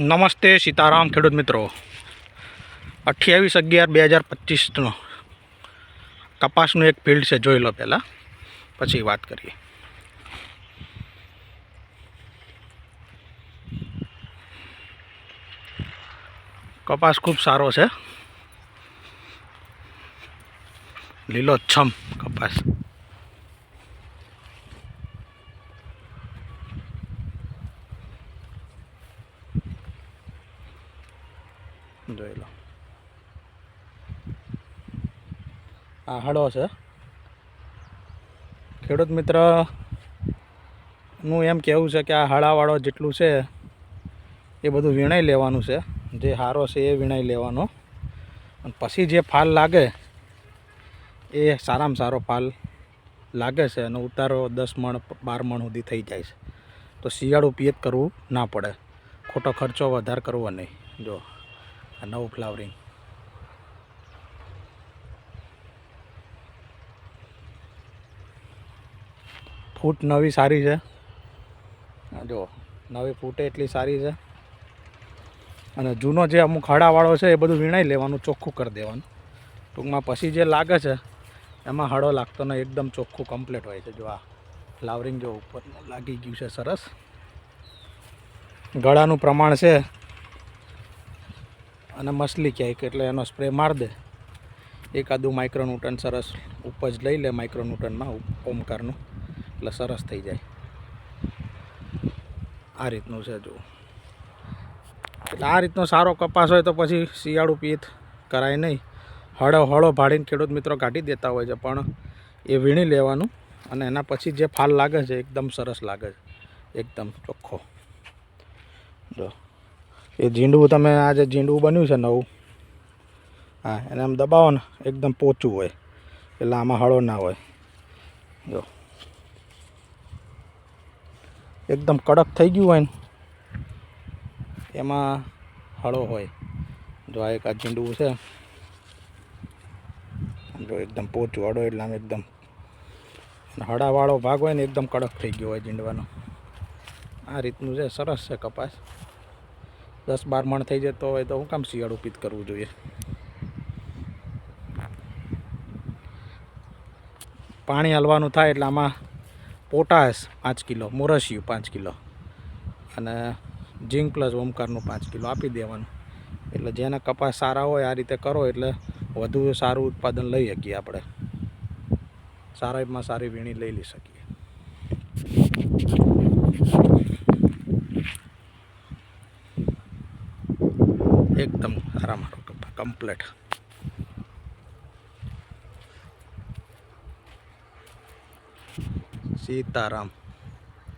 નમસ્તે સીતારામ ખેડૂત મિત્રો. અઠ્યાવીસ અગિયાર બે હજાર પચીસનો કપાસનું એક ફિલ્ડ છે, જોઈ લો પહેલાં. પછી વાત કરીએ. કપાસ ખૂબ સારો છે. લીલો છમ કપાસ. જોઈ લો. આ હળો છે. ખેડૂત મિત્રનું એમ કહેવું છે કે આ હળાવાળો જેટલું છે, એ બધું વીણાઈ લેવાનું છે. જે હારો છે એ વીણાઈ લેવાનો. અને પછી જે ફાલ લાગે, એ સારામાં સારો ફાલ લાગે છે અને ઉતારો દસ મણ, બાર મણ સુધી થઈ જાય છે. તો શિયાળું પિયત કરવું ના પડે. ખોટો ખર્ચો વધારે કરવો નહીં. જો. આ નવું ફ્લાવરિંગ ફૂટ નવી સારી છે. જો નવી ફૂટે એટલી સારી છે. અને જૂનો જે અમુક હળાવાળો છે એ બધું વીણાઈ લેવાનું, ચોખ્ખું કરી દેવાનું. ટૂંકમાં પછી જે લાગે છે, એમાં હળો લાગતો ને એકદમ ચોખ્ખું કમ્પ્લીટ હોય છે. જો આ ફ્લાવરિંગ જો ઉપર લાગી ગયું છે સરસ. ગળાનું પ્રમાણ છે અને મસલી ક્યાંક એટલે એનો સ્પ્રે માર દે. એકાદું માઇક્રોન્યુટન સરસ ઉપજ લઈ લે માઇક્રોન્યુટનમાં ઓમકારનું. એટલે સરસ થઈ જાય. આ રીતનું છે જો એટલે આ રીતનો સારો કપાસ હોય તો પછી શિયાળું પિયત કરાય નહીં. હળો હળો ભાડીને ખેડૂત મિત્રો કાઢી દેતા હોય છે, પણ એ વીણી લેવાનું અને એના પછી જે ફાલ લાગે છે, એકદમ સરસ લાગે છે. એકદમ ચોખ્ખો. જો. એ ઝીંડવું તમે આ જે ઝીંડવું બન્યું છે નવું. હા, એને આમ દબાવો ને, એકદમ પોચું હોય. એટલે આમાં હળો ના હોય. જો. એકદમ કડક થઈ ગયું હોય ને, એમાં હળો હોય. જો આ એક આ ઝીંડવું છે. જો એકદમ પોચું હળો, એટલે આમ એકદમ હળાવાળો ભાગ હોય ને, એકદમ કડક થઈ ગયો હોય ઝીંડવાનો. આ રીતનું છે, સરસ છે કપાસ. દસ બાર મણ થઈ જતો હોય તો હું કામ શિયાળું પિત કરવું જોઈએ? પાણી હલવાનું થાય એટલે આમાં પોટાશ પાંચ કિલો, મોરસિયું પાંચ કિલો અને ઝીંક પ્લસ ઓમકારનું પાંચ કિલો આપી દેવાનું. એટલે જેના કપાસ સારા હોય આ રીતે કરો એટલે વધુ સારું ઉત્પાદન લઈ શકીએ આપણે. સારામાં સારી વીણી લઈ લઈ શકીએ. એકદમ સારા મારો કપા કમ્પ્લેટ સીતારામ.